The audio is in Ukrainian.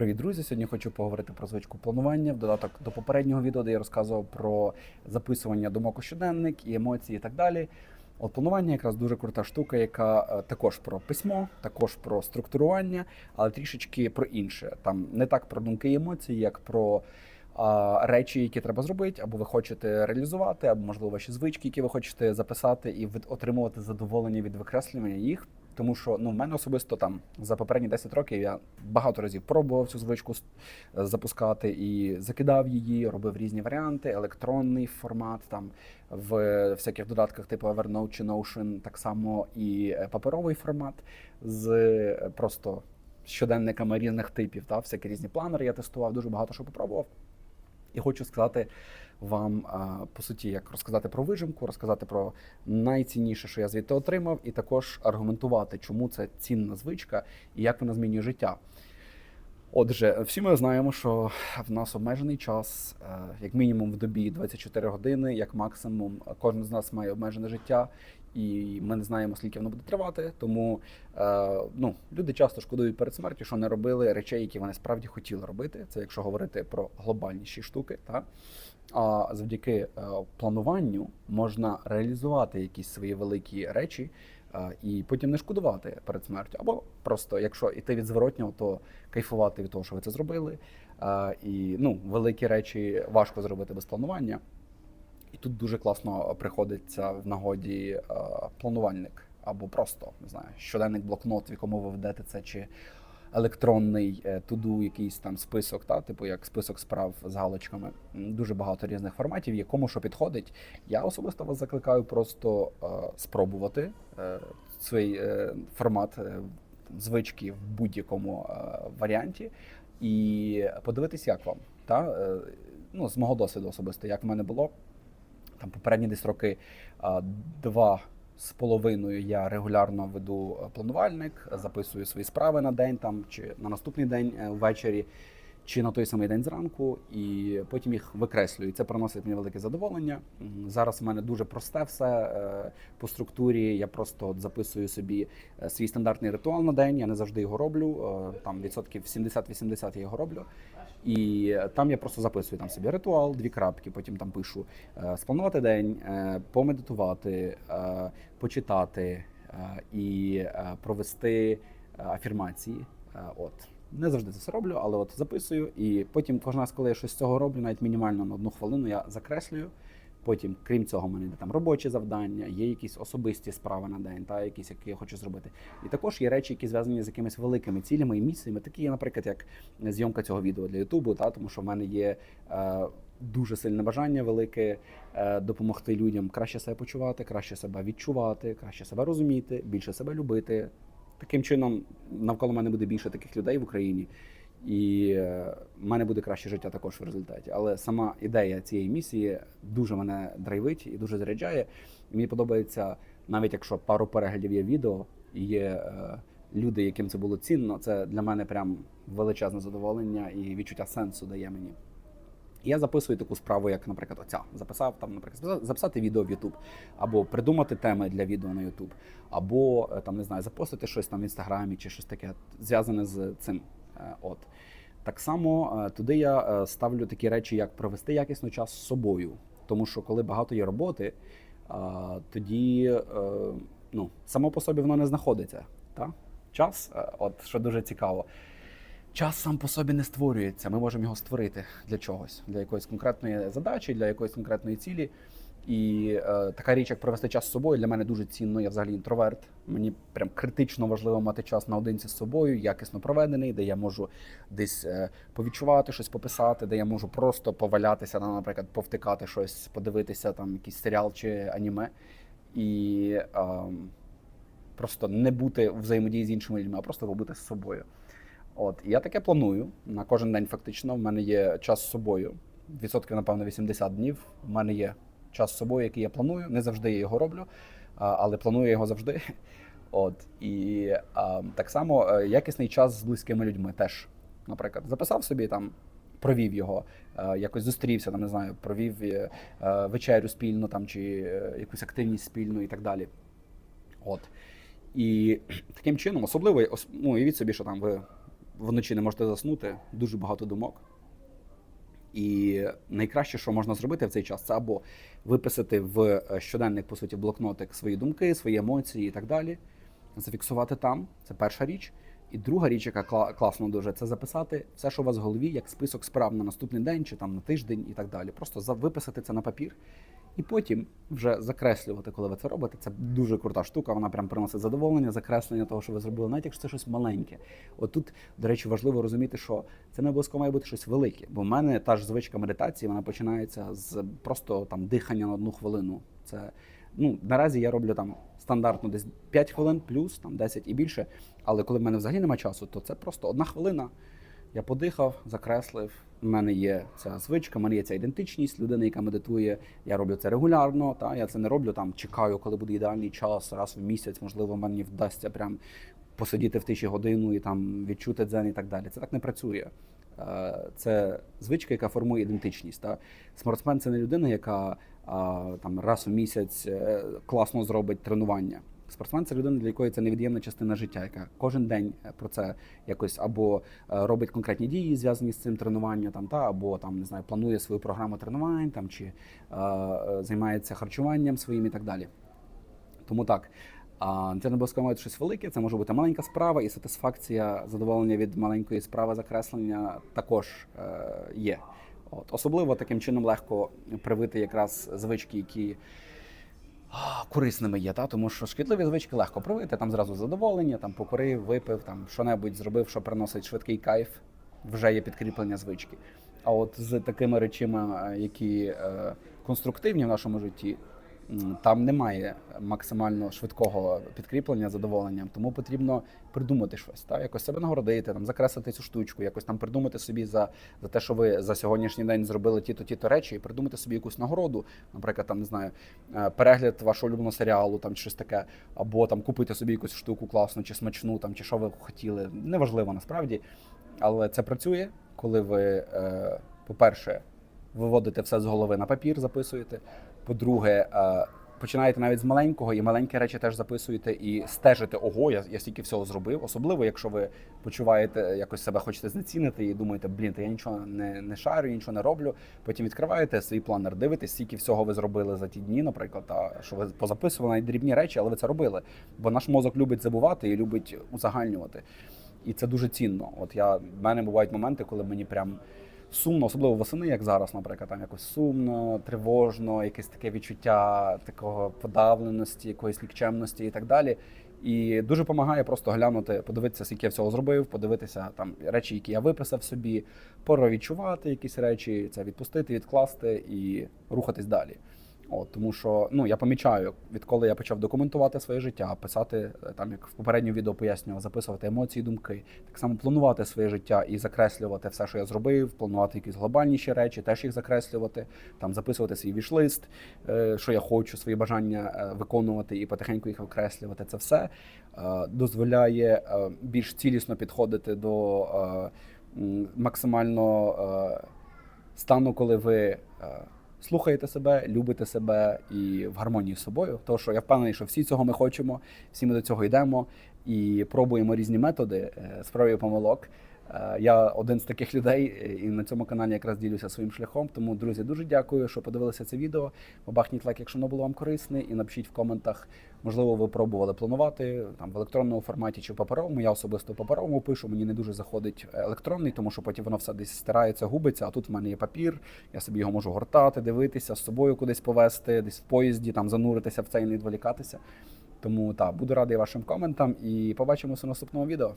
Привіт, друзі! Сьогодні хочу поговорити про звичку планування в додаток до попереднього відео, де я розказував про записування думок у щоденник і емоції, і так далі. От планування якраз дуже крута штука, яка е, також про письмо, також про структурування, але трішечки про інше. Там не так про думки і емоції, як про речі, які треба зробити, або ви хочете реалізувати, або можливо ваші звички, які ви хочете записати, і отримувати задоволення від викреслювання їх. Тому що ну в мене особисто там за попередні 10 років я багато разів пробував цю звичку е, запускати і закидав її, робив різні варіанти, електронний формат там в всяких додатках типу Evernote чи Notion, так само і е, паперовий формат з е, просто щоденниками різних типів. Та всякі різні планери я тестував, дуже багато що попробував. І хочу сказати вам, по суті, як розказати про вижимку, розказати про найцінніше, що я звідти отримав, і також аргументувати, чому це цінна звичка і як вона змінює життя. Отже, всі ми знаємо, що в нас обмежений час, е, як мінімум в добі 24 години, як максимум, кожен з нас має обмежене життя, і ми не знаємо, скільки воно буде тривати. Тому е, ну, люди часто шкодують перед смертю, що не робили речей, які вони справді хотіли робити. Це якщо говорити про глобальніші штуки. Та? А завдяки е, плануванню можна реалізувати якісь свої великі речі. е, І потім не шкодувати перед смертю, або просто, якщо йти від зворотнього, то кайфувати від того, що ви це зробили. Е, І ну, великі речі важко зробити без планування. І тут дуже класно приходиться в нагоді е, планувальник, або просто не знаю, щоденник блокнот, в якому ви ведете це, чи електронний е, туду, якийсь там список, та типу як список справ з галочками. Дуже багато різних форматів, якому що підходить. Я особисто вас закликаю просто е, спробувати е, свій е, формат е, звички в будь-якому е, варіанті і подивитись, як вам. Та? Е, ну, з мого досвіду особисто, як в мене було. Там попередні десь роки два з половиною я регулярно веду е, планувальник, записую свої справи на день там чи на наступний день е, ввечері, чи на той самий день зранку, і потім їх викреслюю. І це приносить мені велике задоволення. Зараз в мене дуже просте все е, по структурі. Я просто от записую собі свій стандартний ритуал на день. Я не завжди його роблю. Там відсотків 70-80 я його роблю. І там я просто записую там собі ритуал, дві крапки, потім там пишу е, спланувати день, е, помедитувати, е, почитати е, і е, провести е, афірмації. Е, От не завжди це все роблю, але от записую. І потім кожен раз, коли я щось з цього роблю, навіть мінімально на одну хвилину, я закреслюю. Потім, крім цього, в мене йде там робочі завдання, є якісь особисті справи на день, та якісь, які я хочу зробити. І також є речі, які зв'язані з якимись великими цілями і місіями, такі, є, наприклад, як зйомка цього відео для Ютубу, та тому що в мене є е, дуже сильне бажання велике е, допомогти людям краще себе почувати, краще себе відчувати, краще себе розуміти, більше себе любити. Таким чином, навколо мене буде більше таких людей в Україні, і е, в мене буде краще життя також в результаті. Але сама ідея цієї місії дуже мене драйвить і дуже заряджає. Мені подобається, навіть якщо пару переглядів є відео, і є е, люди, яким це було цінно, це для мене прям величезне задоволення і відчуття сенсу дає мені. Я записую таку справу, як, наприклад, оця. Записав там, наприклад, записати відео в YouTube, або придумати теми для відео на YouTube, або е, там не знаю, запостити щось там в інстаграмі чи щось таке зв'язане з цим. Е, От так само е, туди я е, ставлю такі речі, як провести якісно час з собою. Тому що коли багато є роботи, тоді ну, само по собі воно не знаходиться. Та? Час, от що дуже цікаво. Час сам по собі не створюється. Ми можемо його створити для чогось, для якоїсь конкретної задачі, для якоїсь конкретної цілі. І е, така річ, як провести час з собою, для мене дуже цінно. Я взагалі інтроверт. Мені прям критично важливо мати час наодинці з собою, якісно проведений, де я можу десь е, повідчувати щось, пописати, де я можу просто повалятися, на, наприклад, повтикати щось, подивитися там якийсь серіал чи аніме. І е, просто не бути у взаємодії з іншими людьми, а просто побути з собою. От і я таке планую на кожен день. Фактично, в мене є час з собою. Відсотків, напевно, 80 днів. У мене є час з собою, який я планую. Не завжди я його роблю, але планую його завжди. От і а, так само е, якісний час з близькими людьми теж. Наприклад, записав собі там, провів його, е, якось зустрівся, там не знаю, провів е, вечерю спільно там чи якусь активність спільну і так далі. От. І таким чином, особливо, ну, уявіть собі, що там ви вночі не можете заснути, дуже багато думок. І найкраще, що можна зробити в цей час, це або виписати в е, щоденник, по суті, блокнотик свої думки, свої емоції і так далі. Зафіксувати там. Це перша річ. І друга річ, яка кла- класно дуже, це записати все, що у вас в голові, як список справ на наступний день чи там на тиждень і так далі. Просто виписати це на папір. І потім вже закреслювати, коли ви це робите. Це дуже крута штука. Вона прям приносить задоволення, закреслення того, що ви зробили, навіть якщо це щось маленьке. От тут, до речі, важливо розуміти, що це не обов'язково має бути щось велике. Бо в мене та ж звичка медитації, вона починається з просто там дихання на одну хвилину. Це ну наразі я роблю там стандартно десь 5 хвилин, плюс там 10 і більше. Але коли в мене взагалі немає часу, то це просто одна хвилина. Я подихав, закреслив. У мене є ця звичка, в мене є ця ідентичність людини, яка медитує. Я роблю це регулярно. Та я це не роблю там, чекаю, коли буде ідеальний час, раз в місяць. Можливо, мені вдасться прям посидіти в тиші годину і там відчути дзен і так далі. Це так не працює. Е, Це звичка, яка формує ідентичність. Та спортсмен це не людина, яка там раз у місяць е, класно зробить тренування. Спортсмен це людина, для якої це невід'ємна частина життя, яка кожен день е, про це якось або е, робить конкретні дії, зв'язані з цим тренуванням, там та або там не знаю, планує свою програму тренувань, там чи е, е, займається харчуванням своїм і так далі. Тому так. А це не обов'язково має щось велике, це може бути маленька справа, і сатисфакція, задоволення від маленької справи закреслення також е, є. От. Особливо таким чином легко привити якраз звички, які корисними є, та? тому що шкідливі звички легко пробити, там зразу задоволення, там покурив, випив, там що-небудь зробив, що приносить швидкий кайф, вже є підкріплення звички. А от з такими речами, е, які е, конструктивні в нашому житті, там немає максимально швидкого підкріплення задоволенням, тому потрібно придумати щось, та? якось себе нагородити, там, закреслити цю штучку, якось там придумати собі за, за те, що ви за сьогоднішній день зробили ті-то, ті-то речі, і придумати собі якусь нагороду, наприклад, там не знаю, е, перегляд вашого улюбленого серіалу, там щось таке, або там купити собі якусь штуку класну чи смачну, там чи що ви хотіли. Неважливо насправді, але це працює, коли ви, е, по-перше, виводите все з голови на папір, записуєте. По-друге, е, починаєте навіть з маленького, і маленькі речі теж записуєте і стежите, ого, я, я стільки всього зробив. Особливо, якщо ви почуваєте якось себе хочете знецінити і думаєте, блін, та я нічого не, не шарю, нічого не роблю. Потім відкриваєте свій планер, дивитесь, скільки всього ви зробили за ті дні, наприклад, а що ви позаписували навіть дрібні речі, але ви це робили. Бо наш мозок любить забувати і любить узагальнювати. І це дуже цінно. От я в мене бувають моменти, коли мені прям сумно, особливо восени, як зараз, наприклад, там якось сумно, тривожно, якесь таке відчуття такого подавленості, якоїсь нікчемності і так далі. І дуже допомагає просто глянути, подивитися, скільки я всього зробив, подивитися там речі, які я виписав собі, відчувати якісь речі, це відпустити, відкласти і рухатись далі. От, тому що ну я помічаю, відколи я почав документувати своє життя, писати е, там, як в попередньому відео пояснював, записувати емоції, думки, так само планувати своє життя і закреслювати все, що я зробив, планувати якісь глобальніші речі, теж їх закреслювати, там записувати свій вішлист, е, що я хочу, свої бажання е, виконувати і потихеньку їх викреслювати. Це все дозволяє більш цілісно підходити до максимально стану, коли ви. Е, слухаєте себе, любите себе і в гармонії з собою. Тому що я впевнений, що всі цього ми хочемо, всі ми до цього йдемо і пробуємо різні методи справи помилок. Е, Я один з таких людей, е, і на цьому каналі якраз ділюся своїм шляхом. Тому, друзі, дуже дякую, що подивилися це відео. Побахніть лайк, якщо воно було вам корисне, і напишіть в коментах. Можливо, ви пробували планувати там в електронному форматі чи в паперовому. Я особисто в паперовому пишу. Мені не дуже заходить електронний, тому що потім воно все десь стирається, губиться. А тут в мене є папір. Я собі його можу гортати, дивитися, з собою кудись повезти, десь в поїзді, там зануритися в це і не відволікатися. Тому так, буду радий вашим коментам і побачимося в наступному відео.